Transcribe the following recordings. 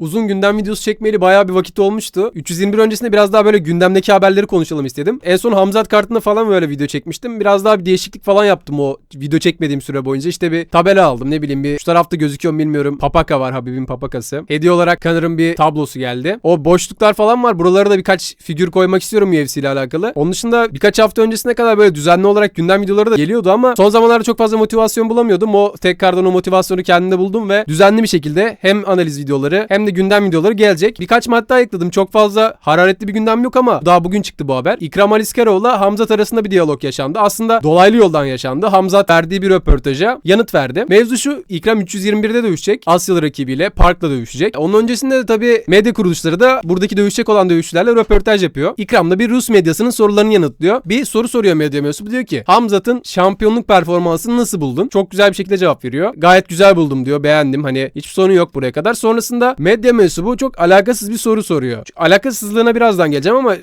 Uzun gündem videosu çekmeyeli bayağı bir vakit olmuştu. 321 öncesinde biraz daha böyle gündemdeki haberleri konuşalım istedim. En son Hamzat kartında falan böyle video çekmiştim. Biraz daha bir değişiklik falan yaptım o video çekmediğim süre boyunca. İşte bir tabela aldım ne bileyim bir şu tarafta gözüküyor mu bilmiyorum. Papaka var Habib'in papakası. Hediye olarak Connor'ın bir tablosu geldi. O boşluklar falan var. Buralara da birkaç figür koymak istiyorum UFC ile alakalı. Onun dışında birkaç hafta öncesine kadar böyle düzenli olarak gündem videoları da geliyordu ama son zamanlarda çok fazla motivasyon bulamıyordum. O tekrardan o motivasyonu kendimde buldum ve düzenli bir şekilde hem analiz videoları hem de gündem videoları gelecek. Birkaç madde ayıkladım. Çok fazla hararetli bir gündem yok ama daha bugün çıktı bu haber. İkram Aliskeroğlu'la Hamzat arasında bir diyalog yaşandı. Aslında dolaylı yoldan yaşandı. Hamzat verdiği bir röportaja yanıt verdi. Mevzu şu İkram 321'de dövüşecek. Asyalı rakibiyle Park'la dövüşecek. Onun öncesinde de tabii medya kuruluşları da buradaki dövüşecek olan dövüşçülerle röportaj yapıyor. İkram da bir Rus medyasının sorularını yanıtlıyor. Bir soru soruyor medya mensubu diyor ki Hamzat'ın şampiyonluk performansını nasıl buldun? Çok güzel bir şekilde cevap veriyor. Gayet güzel buldum diyor. Beğendim. Hani hiçbir sorun yok buraya kadar. Sonrasında medya mensubu çok alakasız bir soru soruyor. Alakasızlığına birazdan geleceğim ama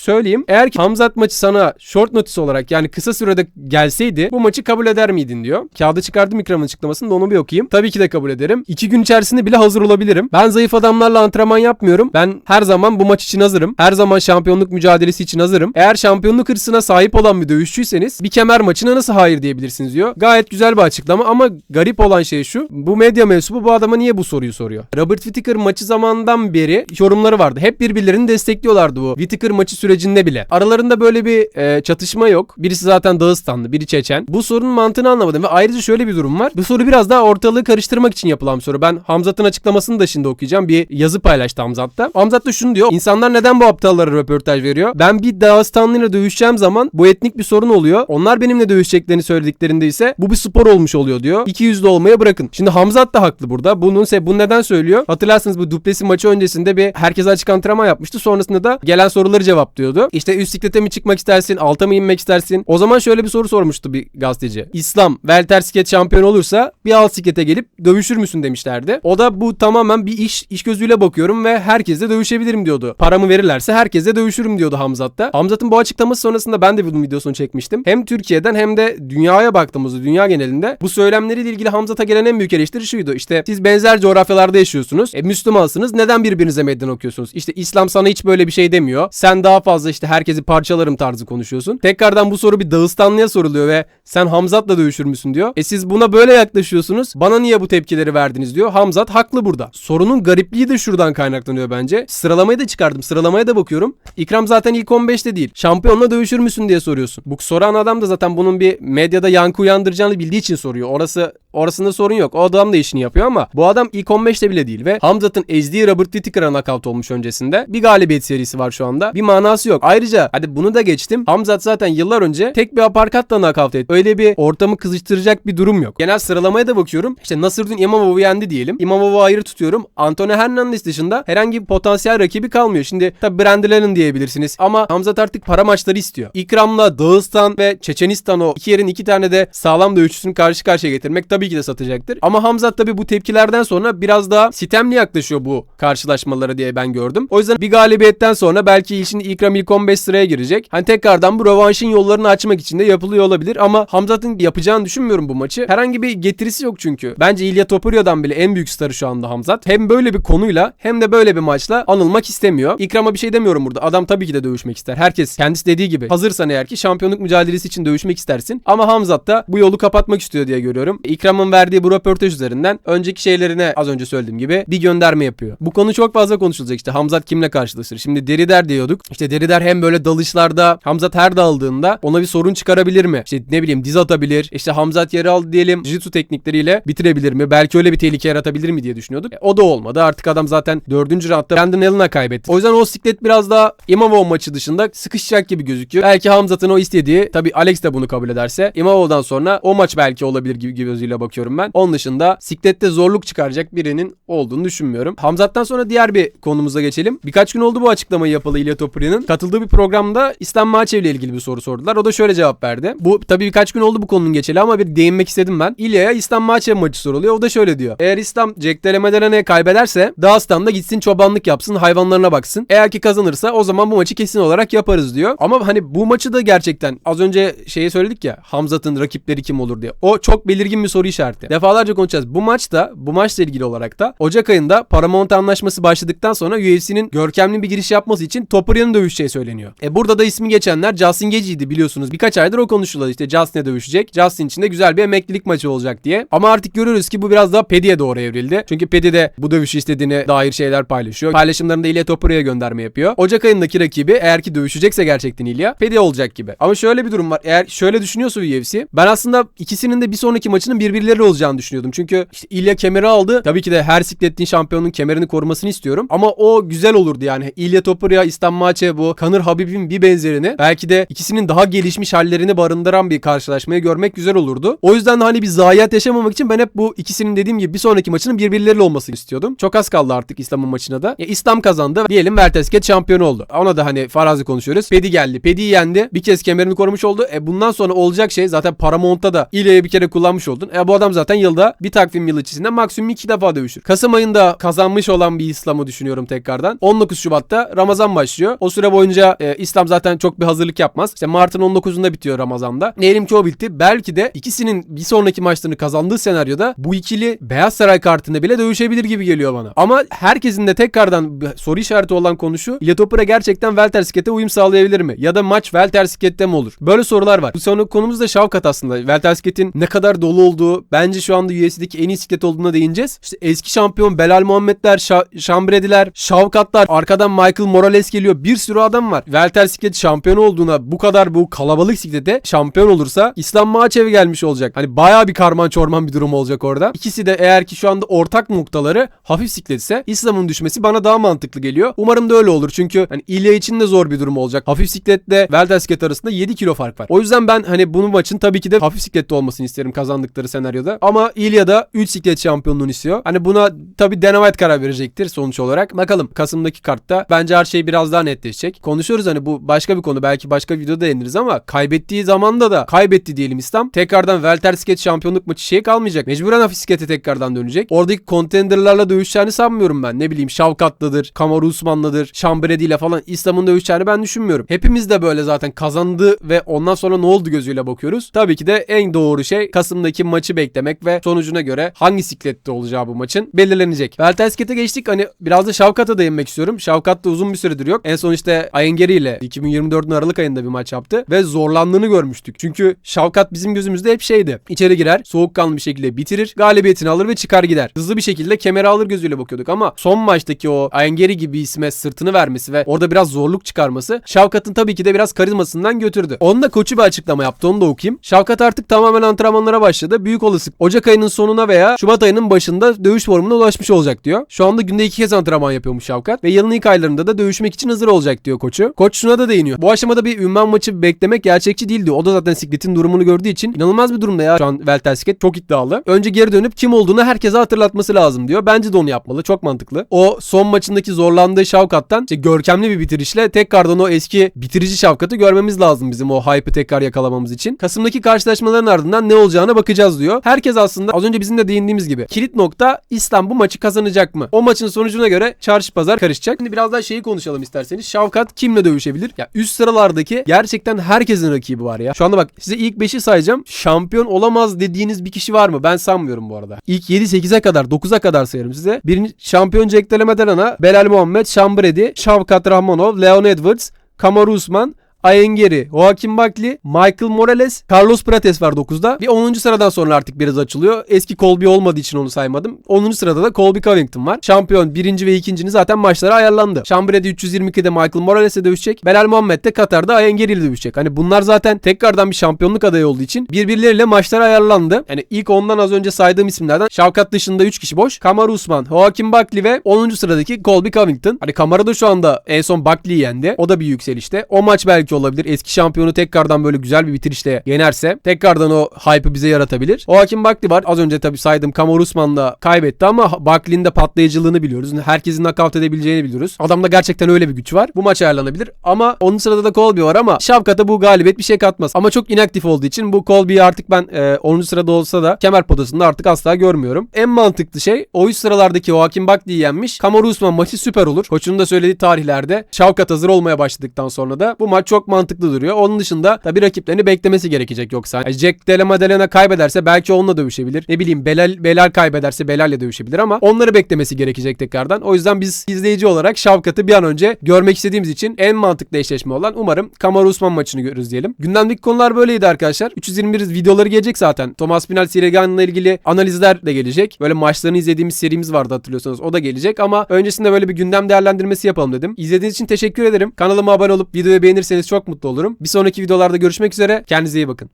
söyleyeyim. Eğer ki Hamzat maçı sana short notice olarak yani kısa sürede gelseydi bu maçı kabul eder miydin diyor. Kağıda çıkardım ikramın açıklamasını da onu bir okuyayım. Tabii ki de kabul ederim. İki gün içerisinde bile hazır olabilirim. Ben zayıf adamlarla antrenman yapmıyorum. Ben her zaman bu maç için hazırım. Her zaman şampiyonluk mücadelesi için hazırım. Eğer şampiyonluk hırsına sahip olan bir dövüşçüyseniz bir kemer maçına nasıl hayır diyebilirsiniz diyor. Gayet güzel bir açıklama ama garip olan şey şu. Bu medya mensubu bu adama niye bu soruyu soruyor? Robert Whittaker maçı zamandan beri yorumları vardı. Hep birbirlerini destekliyorlardı bu. Whittaker maçı sürecinde bile. Aralarında böyle bir e, çatışma yok. Birisi zaten Dağıstanlı, biri Çeçen. Bu sorunun mantığını anlamadım ve ayrıca şöyle bir durum var. Bu soru biraz daha ortalığı karıştırmak için yapılan bir soru. Ben Hamzat'ın açıklamasını da şimdi okuyacağım. Bir yazı paylaştı Hamzat'ta. Hamzat da şunu diyor. İnsanlar neden bu aptallara röportaj veriyor? Ben bir Dağıstanlıyla dövüşeceğim zaman bu etnik bir sorun oluyor. Onlar benimle dövüşeceklerini söylediklerinde ise bu bir spor olmuş oluyor diyor. İki yüzlü olmaya bırakın. Şimdi Hamzat da haklı burada. Bunun se bunu neden söylüyor? Hatırlarsınız bu duplesi maçı öncesinde bir herkese açık antrenman yapmıştı. Sonrasında da gelen soruları cevaplıyordu. İşte üst siklete mi çıkmak istersin? Alta mı inmek istersin? O zaman şöyle bir soru sormuştu bir gazeteci. İslam welter siklet şampiyon olursa bir alt siklete gelip dövüşür müsün demişlerdi. O da bu tamamen bir iş iş gözüyle bakıyorum ve herkesle dövüşebilirim diyordu. Paramı verirlerse herkesle dövüşürüm diyordu Hamzat da. Hamzat'ın bu açıklaması sonrasında ben de bunun videosunu çekmiştim. Hem Türkiye'den hem de dünyaya baktığımızda dünya genelinde bu söylemleriyle ilgili Hamzat'a gelen en büyük eleştiri şuydu. İşte siz benzer coğrafyalarda yaşıyorsunuz. E, Müslümansınız. Neden birbirinize meydan okuyorsunuz? İşte İslam sana hiç böyle bir şey demiyor. Sen daha fazla işte herkesi parçalarım tarzı konuşuyorsun. Tekrardan bu soru bir Dağıstanlı'ya soruluyor ve sen Hamzat'la dövüşür müsün diyor. E siz buna böyle yaklaşıyorsunuz. Bana niye bu tepkileri verdiniz diyor. Hamzat haklı burada. Sorunun garipliği de şuradan kaynaklanıyor bence. Sıralamayı da çıkardım. Sıralamaya da bakıyorum. İkram zaten ilk 15'te değil. Şampiyonla dövüşür müsün diye soruyorsun. Bu soran adam da zaten bunun bir medyada yankı uyandıracağını bildiği için soruyor. Orası Orasında sorun yok. O adam da işini yapıyor ama bu adam ilk 15'te bile değil ve Hamzat'ın ezdiği Robert Whittaker'a knockout olmuş öncesinde. Bir galibiyet serisi var şu anda. Bir manası yok. Ayrıca hadi bunu da geçtim. Hamzat zaten yıllar önce tek bir aparkatla knockout etti. Öyle bir ortamı kızıştıracak bir durum yok. Genel sıralamaya da bakıyorum. İşte Nasırdin İmamov'u yendi diyelim. İmamov'u ayrı tutuyorum. Antonio Hernandez dışında herhangi bir potansiyel rakibi kalmıyor. Şimdi tabi Brandon Allen diyebilirsiniz ama Hamzat artık para maçları istiyor. İkram'la Dağıstan ve Çeçenistan o iki yerin iki tane de sağlam dövüşçüsünü karşı karşıya getirmek tabii ki de satacaktır. Ama Hamzat tabii bu tepkilerden sonra biraz daha sitemli yaklaşıyor bu karşılaşmalara diye ben gördüm. O yüzden bir galibiyetten sonra belki şimdi İkram ilk 15 sıraya girecek. Hani tekrardan bu rövanşın yollarını açmak için de yapılıyor olabilir ama Hamzat'ın yapacağını düşünmüyorum bu maçı. Herhangi bir getirisi yok çünkü. Bence İlya Topurio'dan bile en büyük starı şu anda Hamzat. Hem böyle bir konuyla hem de böyle bir maçla anılmak istemiyor. İkram'a bir şey demiyorum burada. Adam tabii ki de dövüşmek ister. Herkes kendisi dediği gibi hazırsan eğer ki şampiyonluk mücadelesi için dövüşmek istersin. Ama Hamzat da bu yolu kapatmak istiyor diye görüyorum. İkram'ın verdiği bu röportaj üzerinden önceki şeylerine az önce söylediğim gibi bir gönderme yapıyor. Bu konu çok fazla konuşulacak işte Hamzat kimle karşılaşır? Şimdi Derider diyorduk. İşte Derider hem böyle dalışlarda Hamzat her daldığında ona bir sorun çıkarabilir mi? İşte ne bileyim diz atabilir. İşte Hamzat yeri aldı diyelim jiu teknikleriyle bitirebilir mi? Belki öyle bir tehlike yaratabilir mi diye düşünüyorduk. E, o da olmadı. Artık adam zaten dördüncü roundda Brandon Allen'a kaybetti. O yüzden o siklet biraz daha Imavov maçı dışında sıkışacak gibi gözüküyor. Belki Hamzat'ın o istediği tabi Alex de bunu kabul ederse Imavov'dan sonra o maç belki olabilir gibi gözüyle bakıyorum ben. Onun dışında siklette zorluk çıkaracak birinin olduğunu düşünmüyorum. Hamzat'tan sonra diğer bir konumuza geçelim. Birkaç gün oldu bu açıklamayı yapalı İlya Topuri'nin. katıldığı bir programda İslam Maçev ile ilgili bir soru sordular. O da şöyle cevap verdi. Bu tabii birkaç gün oldu bu konunun geçeli ama bir değinmek istedim ben. İlya'ya İslam Maçev maçı soruluyor. O da şöyle diyor. Eğer İslam Jack Delemederene'ye kaybederse Dağıstan'da gitsin çobanlık yapsın hayvanlarına baksın. Eğer ki kazanırsa o zaman bu maçı kesin olarak yaparız diyor. Ama hani bu maçı da gerçekten az önce şeyi söyledik ya Hamzat'ın rakipleri kim olur diye. O çok belirgin bir soru işareti. Defalarca konuşacağız. Bu maçta bu maçla ilgili olarak da Ocak ayında Paramount anlaşması başladıktan sonra UFC'nin görkemli bir giriş yapması için Topuria'nın dövüşeceği söyleniyor. E burada da ismi geçenler Justin Gage'ydi biliyorsunuz. Birkaç aydır o konuşuluyor. İşte Justin'e dövüşecek. Justin için de güzel bir emeklilik maçı olacak diye. Ama artık görüyoruz ki bu biraz daha Pedi'ye doğru evrildi. Çünkü Pedi de bu dövüşü istediğine dair şeyler paylaşıyor. Paylaşımlarında İlya Topuria'ya gönderme yapıyor. Ocak ayındaki rakibi eğer ki dövüşecekse gerçekten İlya Pedi olacak gibi. Ama şöyle bir durum var. Eğer şöyle düşünüyorsa UFC ben aslında ikisinin de bir sonraki maçının birbirleri olacağını düşünüyordum. Çünkü işte İlya kemeri aldı. Tabii ki de her siklettiğin şampiyonun kemerini korumasını istiyorum. Ama o güzel olurdu yani. İlya Topuria, İslam Maçe bu Kanır Habib'in bir benzerini belki de ikisinin daha gelişmiş hallerini barındıran bir karşılaşmayı görmek güzel olurdu. O yüzden de hani bir zayiat yaşamamak için ben hep bu ikisinin dediğim gibi bir sonraki maçının birbirleriyle olmasını istiyordum. Çok az kaldı artık İslam'ın maçına da. Ya İslam kazandı. Diyelim Weltersket şampiyonu oldu. Ona da hani farazi konuşuyoruz. Pedi geldi. Pedi yendi. Bir kez kemerini korumuş oldu. E bundan sonra olacak şey zaten Paramount'ta da İlya'yı bir kere kullanmış oldun. E bu adam zaten yılda bir takvim yıl içerisinde maksimum iki defa dövüşür. Kasım ayında kazanmış olan bir İslam'ı düşünüyorum tekrardan. 19 Şubat'ta Ramazan başlıyor. O süre boyunca e, İslam zaten çok bir hazırlık yapmaz. İşte Mart'ın 19'unda bitiyor Ramazan'da. Diyelim ki o bitti. Belki de ikisinin bir sonraki maçlarını kazandığı senaryoda bu ikili Beyaz Saray kartında bile dövüşebilir gibi geliyor bana. Ama herkesin de tekrardan soru işareti olan konu şu. İlya Topura gerçekten Weltersiket'e uyum sağlayabilir mi? Ya da maç Weltersiket'te mi olur? Böyle sorular var. Bu sonraki konumuz da Şavkat aslında. Weltersiket'in ne kadar dolu olduğu, bence şu anda UFC'deki en iyi siklet olduğuna değineceğiz. İşte eski şampiyon Belal Muhammedler, Şa- Şambrediler, Şavkatlar, arkadan Michael Morales geliyor. Bir sürü adam var. Welter siklet şampiyon olduğuna bu kadar bu kalabalık siklete şampiyon olursa İslam Maçev gelmiş olacak. Hani bayağı bir karman çorman bir durum olacak orada. İkisi de eğer ki şu anda ortak noktaları hafif sikletse İslam'ın düşmesi bana daha mantıklı geliyor. Umarım da öyle olur. Çünkü hani İlya için de zor bir durum olacak. Hafif sikletle Welter siklet arasında 7 kilo fark var. O yüzden ben hani bunun maçın tabii ki de hafif siklette olmasını isterim kazandıkları senaryoda. Ama İlya da 3 siklet şampiyonluğunu istiyor. Hani buna tabii Dana White karar verecektir sonuç olarak. Bakalım Kasım'daki kartta bence her şey biraz daha netleşecek. Konuşuyoruz hani bu başka bir konu. Belki başka bir videoda değiniriz ama kaybettiği zamanda da kaybetti diyelim İslam. Tekrardan Welter Skate şampiyonluk maçı şey kalmayacak. Mecburen hafif skate tekrardan dönecek. Oradaki contenderlarla dövüşeceğini sanmıyorum ben. Ne bileyim Şavkatlıdır, Kamaru Usmanlı'dır, Şambredi ile falan İslam'ın dövüşeceğini ben düşünmüyorum. Hepimiz de böyle zaten kazandı ve ondan sonra ne oldu gözüyle bakıyoruz. Tabii ki de en doğru şey Kasım'daki maçı beklemek ve sonucuna göre hangi siklette olacağı bu maçın belirlenecek. Welter Skate'e geçtik. Hani biraz da Şavkat'a değinmek istiyorum. Şavkat da uzun bir süredir yok. En son işte Ayengeri ile 2024'ün Aralık ayında bir maç yaptı ve zorlandığını görmüştük. Çünkü Şavkat bizim gözümüzde hep şeydi. İçeri girer, soğukkanlı bir şekilde bitirir, galibiyetini alır ve çıkar gider. Hızlı bir şekilde kemeri alır gözüyle bakıyorduk ama son maçtaki o Ayengeri gibi isme sırtını vermesi ve orada biraz zorluk çıkarması Şavkat'ın tabii ki de biraz karizmasından götürdü. Onun da koçu bir açıklama yaptı onu da okuyayım. Şavkat artık tamamen antrenmanlara başladı. Büyük olasılık Ocak ayının sonuna veya Şubat ayının başında dövüş formuna ulaşmış olacak diyor. Şu anda günde iki kez antrenman yapıyormuş Şavkat ve yılın ilk aylarında da dövüşmek için hazır olacak diyor koçu. Koç şuna da değiniyor. Bu aşamada bir ünvan maçı beklemek gerçekçi değildi. O da zaten Siklet'in durumunu gördüğü için inanılmaz bir durumda ya şu an Welter Siklet çok iddialı. Önce geri dönüp kim olduğunu herkese hatırlatması lazım diyor. Bence de onu yapmalı. Çok mantıklı. O son maçındaki zorlandığı Şavkat'tan işte görkemli bir bitirişle tekrardan o eski bitirici Şavkat'ı görmemiz lazım bizim o hype'ı tekrar yakalamamız için. Kasım'daki karşılaşmaların ardından ne olacağına bakacağız diyor. Herkes aslında az önce bizim de değindiğimiz gibi kilit nokta İslam bu maçı kazanacak mı? O maçın sonucuna göre çarşı pazar karışacak. Şimdi biraz daha şeyi konuşalım isterseniz. Şavkat kimle dövüşebilir? Ya üst sıralardaki gerçekten herkesin rakibi var ya. Şu anda bak size ilk 5'i sayacağım. Şampiyon olamaz dediğiniz bir kişi var mı? Ben sanmıyorum bu arada. İlk 7-8'e kadar 9'a kadar sayarım size. Birinci şampiyon Jack Della Maddalena, Belal Muhammed, Şambredi, Şavkat Rahmanov, Leon Edwards, Kamaru Usman, Ayengeri, Joaquin Buckley, Michael Morales, Carlos Prates var 9'da. Bir 10. sıradan sonra artık biraz açılıyor. Eski Colby olmadığı için onu saymadım. 10. sırada da Colby Covington var. Şampiyon 1. ve 2. zaten maçlara ayarlandı. Şambredi 322'de Michael Morales'e dövüşecek. Belal Muhammed de Katar'da Ayengeri ile dövüşecek. Hani bunlar zaten tekrardan bir şampiyonluk adayı olduğu için birbirleriyle maçlara ayarlandı. Yani ilk ondan az önce saydığım isimlerden Şavkat dışında 3 kişi boş. Kamaru Usman, Joaquin Buckley ve 10. sıradaki Colby Covington. Hani Kamara da şu anda en son Buckley'i yendi. O da bir yükselişte. O maç belki belki olabilir. Eski şampiyonu tekrardan böyle güzel bir bitirişle yenerse tekrardan o hype'ı bize yaratabilir. O Hakim Bakli var. Az önce tabii saydım Kamar Usman da kaybetti ama Bakli'nin de patlayıcılığını biliyoruz. Herkesin nakavt edebileceğini biliyoruz. Adamda gerçekten öyle bir güç var. Bu maç ayarlanabilir ama onun sırada da Colby var ama Şavkat'a bu galibiyet bir şey katmaz. Ama çok inaktif olduğu için bu Colby'yi artık ben e, 10. sırada olsa da kemer potasında artık asla görmüyorum. En mantıklı şey o üst sıralardaki o Hakim Bakli'yi yenmiş. Kamaru Usman maçı süper olur. Koçun da söylediği tarihlerde Şavkat hazır olmaya başladıktan sonra da bu maç çok mantıklı duruyor. Onun dışında tabii rakiplerini beklemesi gerekecek yoksa. Yani Jack Della Maddalena kaybederse belki onunla dövüşebilir. Ne bileyim Belal, Belal kaybederse Belal'le dövüşebilir ama onları beklemesi gerekecek tekrardan. O yüzden biz izleyici olarak Şavkat'ı bir an önce görmek istediğimiz için en mantıklı eşleşme olan umarım Kamaru Usman maçını görürüz diyelim. Gündemdeki konular böyleydi arkadaşlar. 321 videoları gelecek zaten. Thomas Pinal Sirigan'la ilgili analizler de gelecek. Böyle maçlarını izlediğimiz serimiz vardı hatırlıyorsanız. O da gelecek ama öncesinde böyle bir gündem değerlendirmesi yapalım dedim. İzlediğiniz için teşekkür ederim. Kanalıma abone olup videoyu beğenirseniz çok mutlu olurum. Bir sonraki videolarda görüşmek üzere. Kendinize iyi bakın.